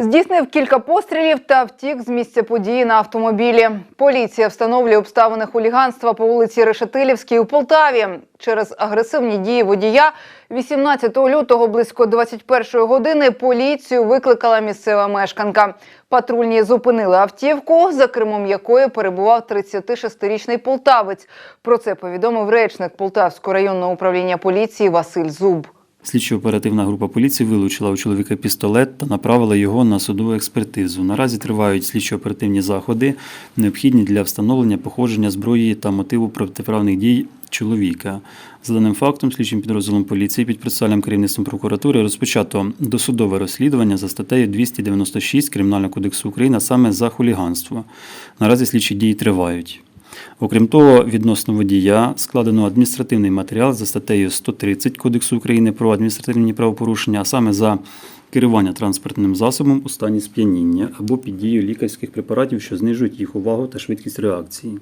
Здійснив кілька пострілів та втік з місця події на автомобілі. Поліція встановлює обставини хуліганства по вулиці Решетилівській у Полтаві. Через агресивні дії водія 18 лютого близько 21 години поліцію викликала місцева мешканка. Патрульні зупинили автівку, за кермом якої перебував 36-річний полтавець. Про це повідомив речник Полтавського районного управління поліції Василь Зуб. Слідчо-оперативна група поліції вилучила у чоловіка пістолет та направила його на судову експертизу. Наразі тривають слідчо-оперативні заходи, необхідні для встановлення походження зброї та мотиву протиправних дій чоловіка. За даним фактом, слідчим підрозділом поліції під процесуальним керівництвом прокуратури розпочато досудове розслідування за статтею 296 Кримінального кодексу України, саме за хуліганство. Наразі слідчі дії тривають. Окрім того, відносно водія складено адміністративний матеріал за статтею 130 Кодексу України про адміністративні правопорушення, а саме за керування транспортним засобом у стані сп'яніння або під дією лікарських препаратів, що знижують їх увагу та швидкість реакції.